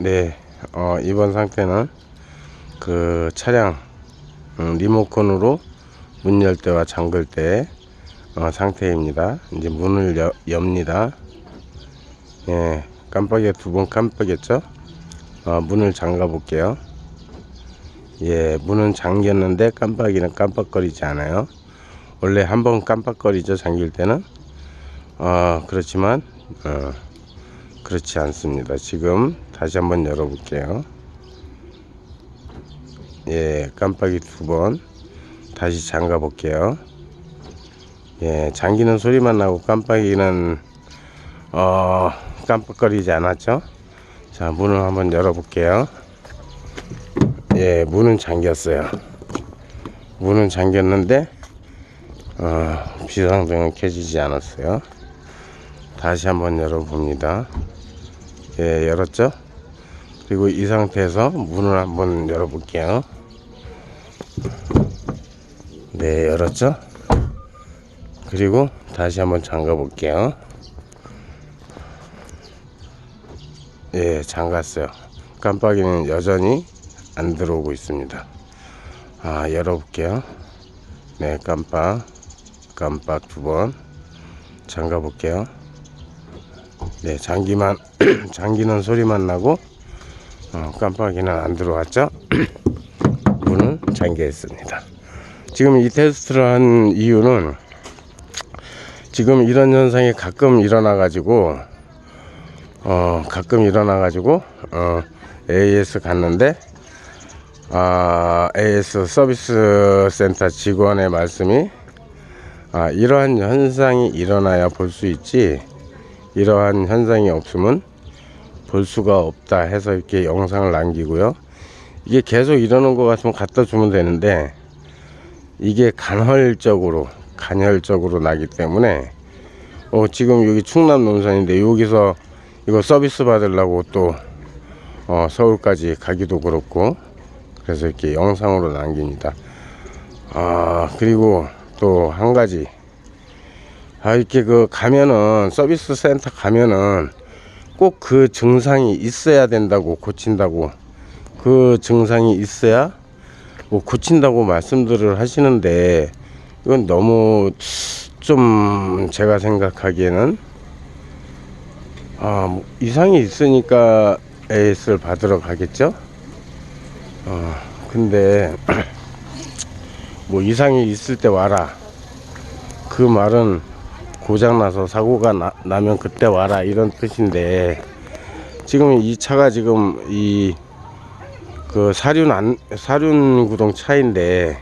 네, 어, 이번 상태는 그 차량 음, 리모컨으로 문 열 때와 잠글 때 어, 상태입니다. 이제 문을 여, 엽니다. 예, 깜빡이 두 번 깜빡했죠? 어, 문을 잠가 볼게요. 예, 문은 잠겼는데 깜빡이는 깜빡거리지 않아요. 원래 한 번 깜빡거리죠, 잠길 때는. 어, 그렇지만, 어, 그렇지 않습니다. 지금 다시 한번 열어 볼게요. 예, 깜빡이 두 번. 다시 잠가 볼게요. 예, 잠기는 소리만 나고 깜빡이는, 어, 깜빡거리지 않았죠? 자, 문을 한번 열어 볼게요. 예, 문은 잠겼어요. 문은 잠겼는데, 어, 비상등은 켜지지 않았어요. 다시 한번 열어봅니다. 예, 열었죠? 그리고 이 상태에서 문을 한번 열어볼게요. 네, 열었죠? 그리고 다시 한번 잠가 볼게요. 예, 잠갔어요. 깜빡이는 여전히 안 들어오고 있습니다. 아, 열어볼게요. 네, 깜빡, 깜빡 두 번. 잠가 볼게요. 네, 장기만, 잠기는 소리만 나고, 어, 깜빡이는 안 들어왔죠? 문은 잠겨 있습니다. 지금 이 테스트를 한 이유는, 지금 이런 현상이 가끔 일어나 가지고, 어, 가끔 일어나 가지고, 어, AS 갔는데, 아, AS 서비스 센터 직원의 말씀이 아, 이러한 현상이 일어나야 볼 수 있지 이러한 현상이 없으면 볼 수가 없다 해서 이렇게 영상을 남기고요. 이게 계속 이러는 것 같으면 갖다 주면 되는데 이게 간헐적으로 간헐적으로 나기 때문에 어, 지금 여기 충남 논산인데 여기서 이거 서비스 받으려고 또 어, 서울까지 가기도 그렇고 그래서 이렇게 영상으로 남깁니다. 아 그리고 또 한 가지 아 이렇게 그 가면은 서비스 센터 가면은 꼭 그 증상이 있어야 된다고 고친다고 그 증상이 있어야 뭐 고친다고 말씀들을 하시는데 이건 너무 좀 제가 생각하기에는 아, 뭐 이상이 있으니까 AS를 받으러 가겠죠? 어, 근데 뭐 이상이 있을 때 와라. 그 말은 고장나서 사고가 나, 나면 그때 와라 이런 뜻인데 지금 이 차가 지금 이 그 사륜 안 사륜 구동 차인데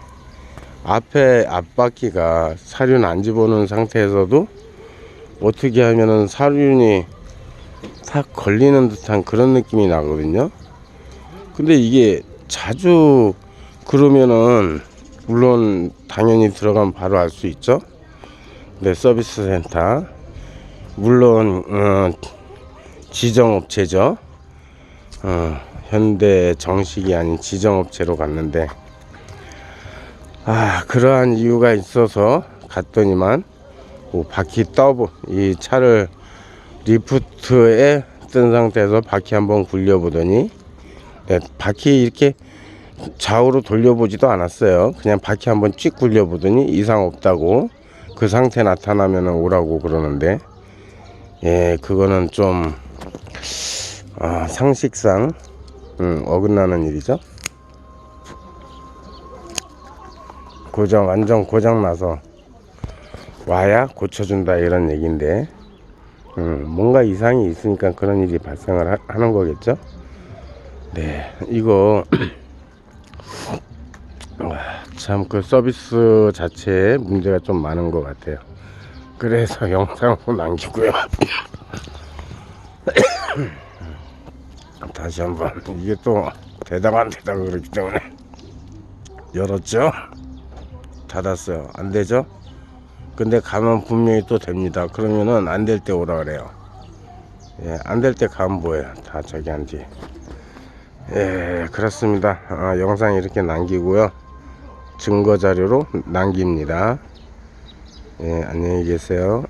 앞에 앞바퀴가 사륜 안 집어넣은 상태에서도 어떻게 하면은 사륜이 탁 걸리는 듯한 그런 느낌이 나거든요. 근데 이게 자주 그러면은 물론 당연히 들어가면 바로 알 수 있죠. 네 서비스 센터 물론 어, 지정업체죠. 어, 현대 정식이 아닌 지정업체로 갔는데 아 그러한 이유가 있어서 갔더니만 뭐 바퀴 더블 이 차를 리프트에 뜬 상태에서 바퀴 한번 굴려보더니 네, 바퀴 이렇게 좌우로 돌려보지도 않았어요. 그냥 바퀴 한번 쭉 굴려보더니 이상 없다고 그 상태 나타나면 오라고 그러는데 예 그거는 좀 아, 상식상 음, 어긋나는 일이죠. 고장 완전 고장 나서 와야 고쳐준다 이런 얘기인데 음, 뭔가 이상이 있으니까 그런 일이 발생을 하, 하는 거겠죠. 네 이거 참 그 서비스 자체에 문제가 좀 많은 것 같아요. 그래서 영상으로 남기고요. 다시 한번 이게 또 대답 안 되다 그러기 때문에 열었죠. 닫았어요. 안 되죠? 근데 가면 분명히 또 됩니다. 그러면은 안 될 때 오라 그래요. 예, 안 될 때 가면 뭐예요? 다 저기한테. 예, 그렇습니다. 아, 영상 이렇게 남기고요. 증거 자료로 남깁니다. 예, 안녕히 계세요.